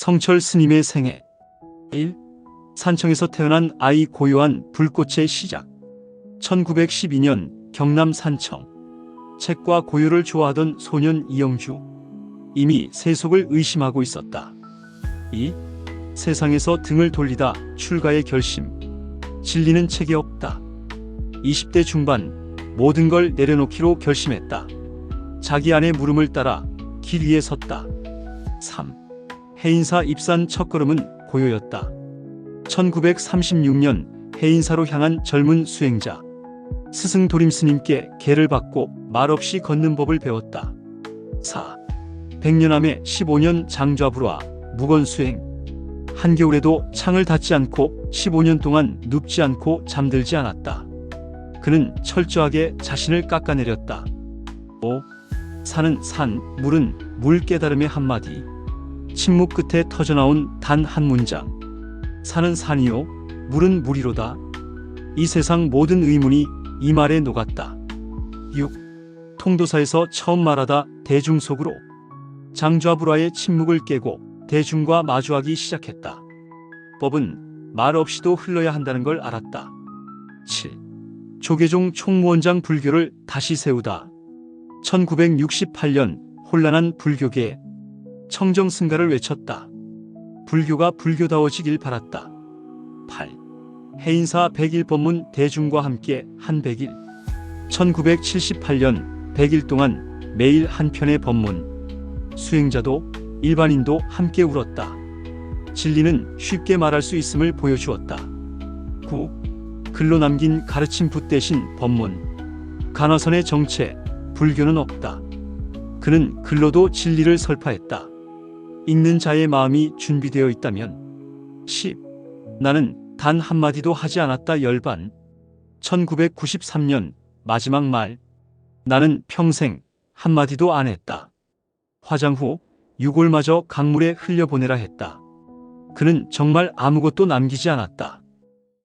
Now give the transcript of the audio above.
성철 스님의 생애 1. 산청에서 태어난 아이 고요한 불꽃의 시작 1912년 경남 산청 책과 고요를 좋아하던 소년 이영주 이미 세속을 의심하고 있었다. 2. 세상에서 등을 돌리다 출가의 결심 진리는 책에 없다. 20대 중반 모든 걸 내려놓기로 결심했다. 자기 안의 물음을 따라 길 위에 섰다. 3. 해인사 입산 첫걸음은 고요였다. 1936년 해인사로 향한 젊은 수행자. 스승 도림 스님께 계를 받고 말없이 걷는 법을 배웠다. 4. 백년암에 15년 장좌불화 무건 수행. 한겨울에도 창을 닫지 않고 15년 동안 눕지 않고 잠들지 않았다. 그는 철저하게 자신을 깎아내렸다. 5. 산은 산, 물은 물 깨달음의 한마디. 침묵 끝에 터져나온 단 한 문장. 산은 산이요, 물은 물이로다. 이 세상 모든 의문이 이 말에 녹았다. 6. 통도사에서 처음 말하다 대중 속으로 장좌불화의 침묵을 깨고 대중과 마주하기 시작했다. 법은 말 없이도 흘러야 한다는 걸 알았다. 7. 조계종 총무원장 불교를 다시 세우다. 1968년 혼란한 불교계에 청정승가를 외쳤다. 불교가 불교다워지길 바랐다. 8. 해인사 100일 법문 대중과 함께 한 100일. 1978년 100일 동안 매일 한 편의 법문. 수행자도 일반인도 함께 울었다. 진리는 쉽게 말할 수 있음을 보여주었다. 9. 글로 남긴 가르침 붓 대신 법문. 간화선의 정체, 불교는 없다. 그는 글로도 진리를 설파했다. 읽는 자의 마음이 준비되어 있다면 10. 나는 단 한마디도 하지 않았다 열반 1993년 마지막 말 나는 평생 한마디도 안 했다. 화장 후 유골마저 강물에 흘려보내라 했다. 그는 정말 아무것도 남기지 않았다.